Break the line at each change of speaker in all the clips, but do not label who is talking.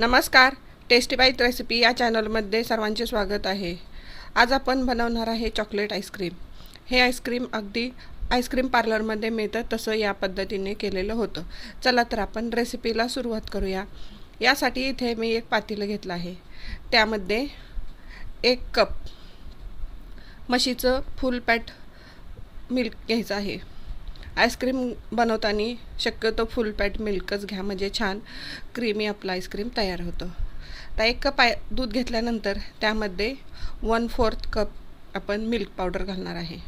नमस्कार tasty bite recipe या चॅनलमध्ये सर्वांचे स्वागत आहे. आज आपण बनवणार आहे चॉकलेट आईस्क्रीम हे आईस्क्रीम अगदी आईस्क्रीम पार्लरमध्ये मिळतं तसं या पद्धतीने केलेलं होतं. चला तर आपण रेसिपीला सुरुवात करूया. यासाठी इथे मी एक पातेलं घेतलं आहे. त्यामध्ये एक कप म्हशीचं फुल पॅट मिल्क घ्यायचं आहे. आईस्क्रीम बनवताना शक्यतो फुल पॅट मिल्कच घ्या म्हणजे छान क्रीमी आपलं आईस्क्रीम तयार होतं. तर एक कप आय दूध घेतल्यानंतर त्यामध्ये वन फोर्थ कप आपण मिल्क पावडर घालणार आहे.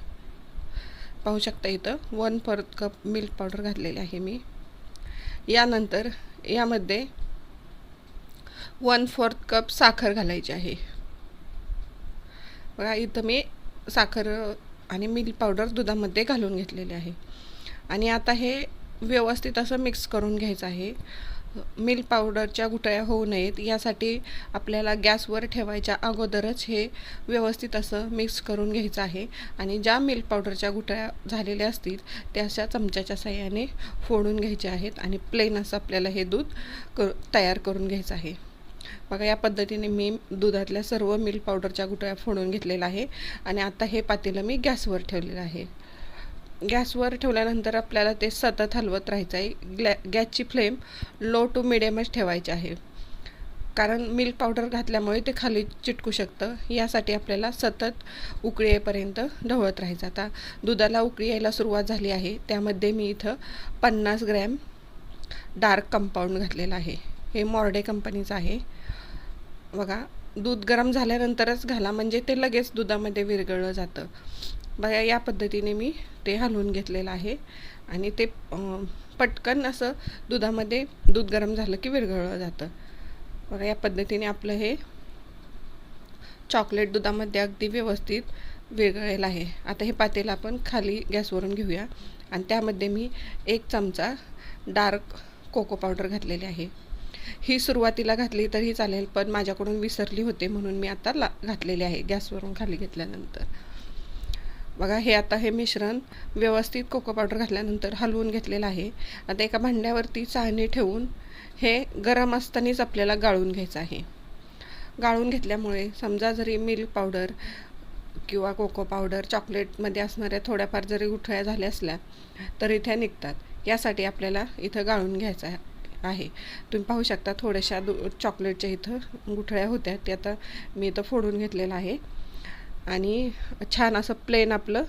पाहू शकता इथं one fourth cup milk powder घातलेली आहे मी. यानंतर यामध्ये वन फोर्थ कप साखर घालायची आहे. बघा इथं मी साखर आणि मिल्क पावडर दुधामध्ये घालून घेतलेले आहे. आणि आता हे व्यवस्थित असं मिक्स करून घ्यायचं आहे. मिल्क पावडरच्या घुटळ्या होऊ नयेत. यासाठी आपल्याला गॅसवर ठेवायच्या अगोदरच हे व्यवस्थित असं मिक्स करून घ्यायचं आहे. आणि ज्या मिल्क पावडरच्या घुटळ्या झालेल्या असतील त्या अशा चमच्याच्या साह्याने फोडून घ्यायच्या आहेत आणि प्लेन असं आपल्याला हे दूध कर तयार करून घ्यायचं आहे. बघा या पद्धतीने मी दुधातल्या सर्व मिल्क पावडरच्या घुटळ्या फोडून घेतलेलं आहे. आणि आता हे पातेलं मी गॅसवर ठेवलेलं आहे. गॅसवर ठेवल्यानंतर आपल्याला ते सतत हलवत राहायचं आहे. ग्लॅ गॅसची फ्लेम लो टू मिडियमच ठेवायची आहे. कारण मिल्क पावडर घातल्यामुळे ते खाली चिटकू शकतं. यासाठी आपल्याला सतत उकळी येईपर्यंत ढवळत राहायचं. आता दुधाला उकळी यायला सुरुवात झाली आहे. त्यामध्ये मी इथं पन्नास ग्रॅम डार्क कंपाऊंड घातलेलं आहे. हे मॉर्डे कंपनीचं आहे. बघा दूध गरम झाल्यानंतरच घाला. म्हणजे ते लगेच दुधामध्ये विरघळलं जातं. बघा या पद्धतीने मी ते हलवून घेतलेलं आहे. आणि ते पटकन असं दुधामध्ये दूध गरम झालं की विरघळलं जातं. बघा या पद्धतीने आपलं हे चॉकलेट दुधामध्ये अगदी व्यवस्थित विरघळेल आहे. आता हे पातेलं आपण खाली गॅसवरून घेऊया. आणि त्यामध्ये मी एक चमचा डार्क कोको पावडर घातलेली आहे. ही सुरुवातीला घातली तरी चालेल पण माझ्याकडून विसरली होते म्हणून मी आता ला घातलेली आहे गॅसवरून खाली घेतल्यानंतर. बघा हे आता हे मिश्रण व्यवस्थित कोको पावडर घातल्यानंतर हलवून घेतलेलं आहे. आता एका भांड्यावरती चाळणी ठेवून हे गरम असतानाच आपल्याला गाळून घ्यायचं आहे. गाळून घेतल्यामुळे समजा जरी मिल्क पावडर किंवा कोको पावडर चॉकलेटमध्ये असणाऱ्या थोड्याफार जरी गुठळ्या झाल्या असल्या तरी त्या निघतात. यासाठी आपल्याला इथं गाळून घ्यायचं आहे. तुम्ही पाहू शकता थोड्याशा दु चॉकलेटच्या इथं गुठळ्या होत्या. त्या आता मी इथं फोडून घेतलेलं आहे. आणि छान असं प्लेन आपलं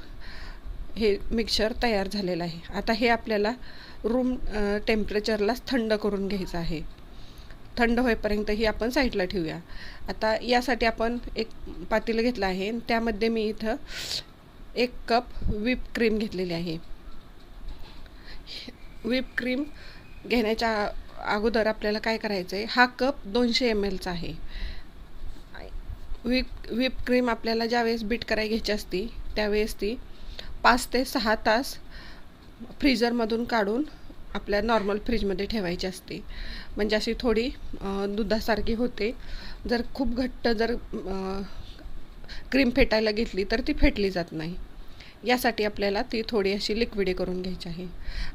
हे मिक्सर तयार झालेलं आहे. आता हे आपल्याला रूम टेम्परेचरलाच थंड करून घ्यायचं आहे. थंड होईपर्यंत ही आपण साईडला ठेवूया. आता यासाठी आपण एक पातेलं घेतलं आहे त्यामध्ये मी इथं एक कप व्हीप क्रीम घेतलेली आहे. व्हीप क्रीम घेण्याच्या अगोदर आपल्याला काय करायचं आहे हा कप दोनशे एम एलचा आहे. व्हीप व्हिप क्रीम आपल्याला ज्यावेळेस बीट करायला घ्यायची असती त्यावेळेस ती पाच ते सहा तास फ्रीजरमधून काढून आपल्या नॉर्मल फ्रीजमध्ये ठेवायची असते. म्हणजे अशी थोडी दुधासारखी होते. जर खूप घट्ट जर क्रीम फेटायला घेतली तर ती फेटली जात नाही. यासाठी आपल्याला ती थोडी अशी लिक्विडी करून घ्यायची आहे.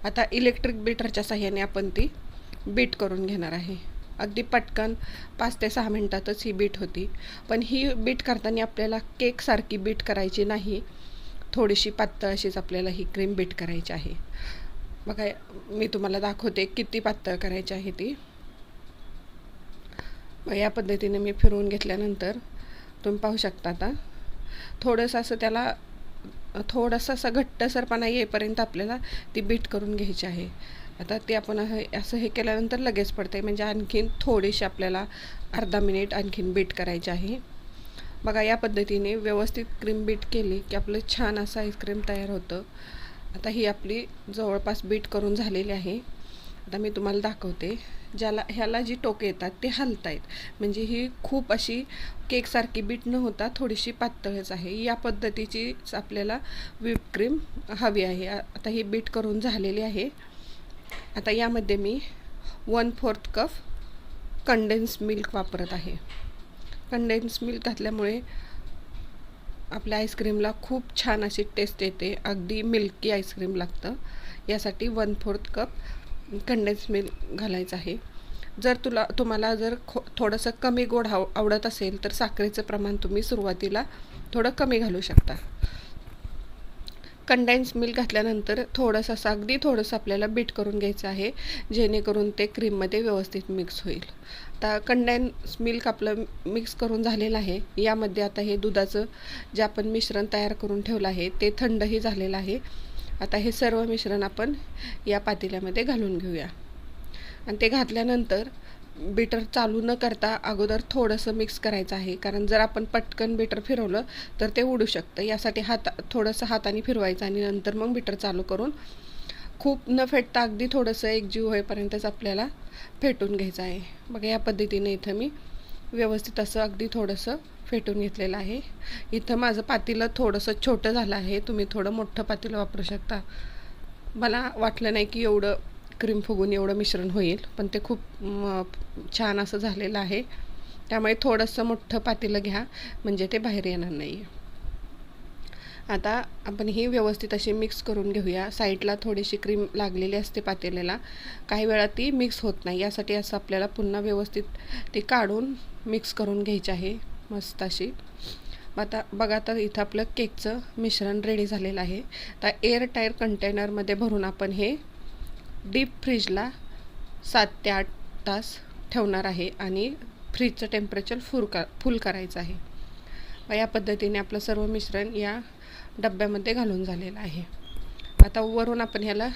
आता इलेक्ट्रिक बीटरच्या साह्याने आपण ती बीट करून घेणार आहे. अगदी पटकन पाच ते सहा मिनटातच ही बीट होती. पण ही बीट करताना आपल्याला केकसारखी बीट करायची नाही. थोडीशी पातळ अशीच आपल्याला ही क्रीम बीट करायची आहे. बघा मी तुम्हाला दाखवते किती पातळ करायची आहे ती. या पद्धतीने मी फिरवून घेतल्यानंतर तुम्ही पाहू शकता आता. थोडंसं असं त्याला थोडंसं असं घट्टसरपणा येईपर्यंत आपल्याला ती बीट करून घ्यायची आहे. आता ते आपण असं हे केल्यानंतर लगेच पडते म्हणजे आणखीन थोडीशी आपल्याला अर्धा मिनिट आणखीन बीट करायचे आहे. बघा या पद्धतीने व्यवस्थित क्रीम बीट केली की आपलं छान असं आईस्क्रीम तयार होतं. आता ही आपली जवळपास बीट करून झालेली आहे. आता मी तुम्हाला दाखवते. ज्याला ह्याला जी टोके येतात ते हलत आहेत म्हणजे ही खूप अशी केकसारखी बीट न होता थोडीशी पातळच आहे. या पद्धतीचीच आपल्याला व्हीप क्रीम हवी आहे. आता ही बीट करून झालेली आहे. आता यामध्ये मी one fourth cup condense milk वापरत आहे. कंडेन्स मिल्क घातल्यामुळे आपल्या आईस्क्रीमला खूप छान अशी टेस्ट येते. अगदी मिल्की आईस्क्रीम लागतं. यासाठी one fourth cup condense milk घालायचं आहे. जर तुला तुम्हाला जर खो थोडंसं कमी गोड आव आवडत असेल तर साखरेचं प्रमाण तुम्ही सुरुवातीला थोडं कमी घालू शकता. कंडेन्स मिल्क घातल्यानंतर थोडंसं असं अगदी थोडंसं आपल्याला बीट करून घ्यायचं आहे जेणेकरून ते क्रीममध्ये व्यवस्थित मिक्स होईल. आता कंडेन्स मिल्क आपलं मिक्स करून झालेलं आहे. यामध्ये आता हे दुधाचं जे आपण मिश्रण तयार करून ठेवलं आहे ते थंडही झालेलं आहे. आता हे सर्व मिश्रण आपण या पातेल्यामध्ये घालून घेऊया. आणि ते घातल्यानंतर बीटर चालू न करता अगोदर थोडंसं मिक्स करायचं आहे. कारण जर आपण पटकन बीटर फिरवलं तर ते उडू शकतं. यासाठी हात थोडंसं हाताने फिरवायचं आणि नंतर मग बीटर चालू करून खूप न फेटता अगदी थोडंसं एकजीव होईपर्यंतच आपल्याला फेटून घ्यायचं आहे. बघा या पद्धतीने इथं मी व्यवस्थित असं अगदी थोडंसं फेटून घेतलेलं आहे. इथं माझं पातेलं थोडंसं छोटं झालं आहे. तुम्ही थोडं मोठं पातेलं वापरू शकता. मला वाटलं नाही की एवढं क्रीम फुगून एवढं मिश्रण होईल पण ते खूप छान असं झालेलं आहे. त्यामुळे थोडंसं मोठं पातेलं घ्या म्हणजे ते बाहेर येणार नाही आता आपण ही व्यवस्थित अशी मिक्स करून घेऊया. साईडला थोडीशी क्रीम लागलेली असते पातेल्याला. काही वेळा ती मिक्स होत नाही. यासाठी असं आपल्याला पुन्हा व्यवस्थित ती काढून मिक्स करून घ्यायची आहे मस्त अशी. आता बघा तर इथं आपलं केकचं मिश्रण रेडी झालेलं आहे. तर एअर टायर कंटेनरमध्ये भरून आपण हे डीप फ्रीजला सात ते आठ तास ठेवणार आहे आणि फ्रीजचं टेम्परेचर फुल का फुल करायचं आहे. व या पद्धतीने आपलं सर्व मिश्रण या डब्यामध्ये घालून झालेलं आहे. आता वरून आपण ह्याला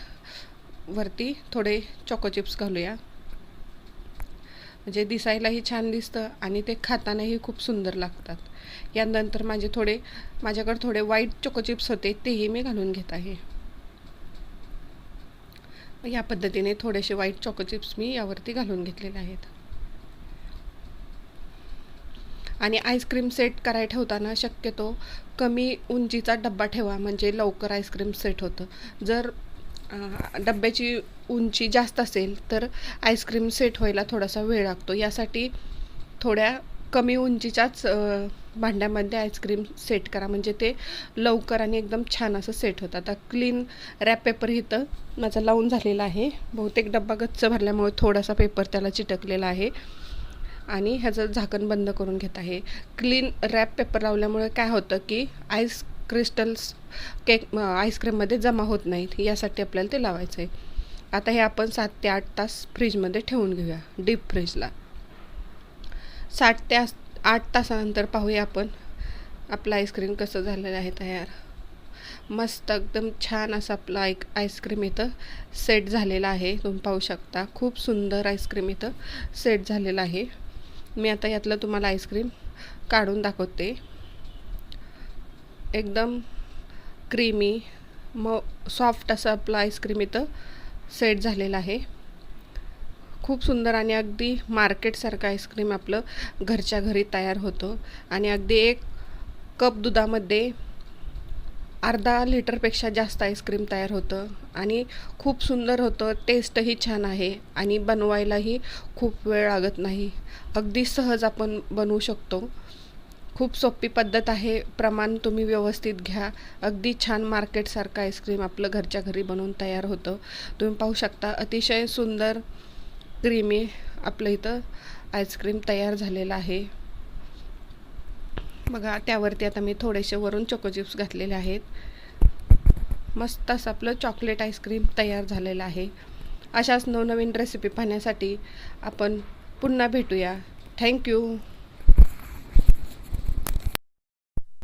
वरती थोडे चॉको चिप्स घालूया. म्हणजे दिसायलाही छान दिसतं आणि ते खातानाही खूप सुंदर लागतात. यानंतर माझे थोडे माझ्याकडे थोडे वाईट चोको चिप्स होते तेही मी घालून घेत आहे. या पद्धतीने थोडेसे व्हाईट चॉको चिप्स मी यावरती घालून घेतलेले आहेत. आणि आईस्क्रीम सेट कराय ठेवताना शक्यतो कमी उंचीचा डब्बा ठेवा म्हणजे लवकर आईस्क्रीम सेट होतं. जर डब्याची उंची जास्त असेल तर आईस्क्रीम सेट व्हायला थोडासा वेळ लागतो. यासाठी थोड्या कमी उंचीच्याच भांड्यामध्ये आईस्क्रीम सेट करा. म्हणजे ते लवकर आणि एकदम छान असं सेट होतं. आता क्लीन रॅप पेपर इथं माझा लावून झालेला आहे. बहुतेक डब्बा गच्च भरल्यामुळे थोडासा पेपर त्याला चिटकलेला आहे. आणि ह्याचं झाकण बंद करून घेत आहे. क्लीन रॅप पेपर लावल्यामुळे काय होतं की आईस क्रिस्टल्स केक आईस्क्रीममध्ये जमा होत नाहीत. यासाठी आपल्याला ते लावायचं आहे आता हे आपण सात ते आठ तास फ्रीजमध्ये ठेवून घेऊया. डीप फ्रीजला साठ ते आठ तासानंतर पाहूया आपण आपलं आईस्क्रीम कसं झालेलं आहे तयार. मस्त एकदम छान असं आपलं आईक आईस्क्रीम इथं सेट झालेलं आहे. तुम्ही पाहू शकता खूप सुंदर आईस्क्रीम इथं सेट झालेलं आहे. मी आता यातलं तुम्हाला आईस्क्रीम काढून दाखवते. एकदम क्रीमी म सॉफ्ट असं आपलं आईस्क्रीम इथं सेट झालेलं आहे. खूप सुंदर आणि अगदी मार्केटसारखं आईस्क्रीम आपलं घरच्या घरी तयार होतं. आणि अगदी एक कप दुधामध्ये अर्धा लिटरपेक्षा जास्त आईस्क्रीम तयार होतं. आणि खूप सुंदर होतं. टेस्टही छान आहे. आणि बनवायलाही खूप वेळ लागत नाही. अगदी सहज आपण बनवू शकतो. खूप सोपी पद्धत आहे. प्रमाण तुम्ही व्यवस्थित घ्या. अगदी छान मार्केटसारखं आईस्क्रीम आपलं घरच्या घरी बनवून तयार होतं. तुम्ही पाहू शकता अतिशय सुंदर क्रीमी आपलं इथं आईस्क्रीम तयार झालेलं आहे. बघा त्यावरती आता मी थोडेसे वरून चोको चिप्स घातलेले आहेत. मस्त असं आपलं चॉकलेट आईस्क्रीम तयार झालेलं आहे. अशाच नवनवीन रेसिपी पाहण्यासाठी आपण पुन्हा भेटूया. थँक्यू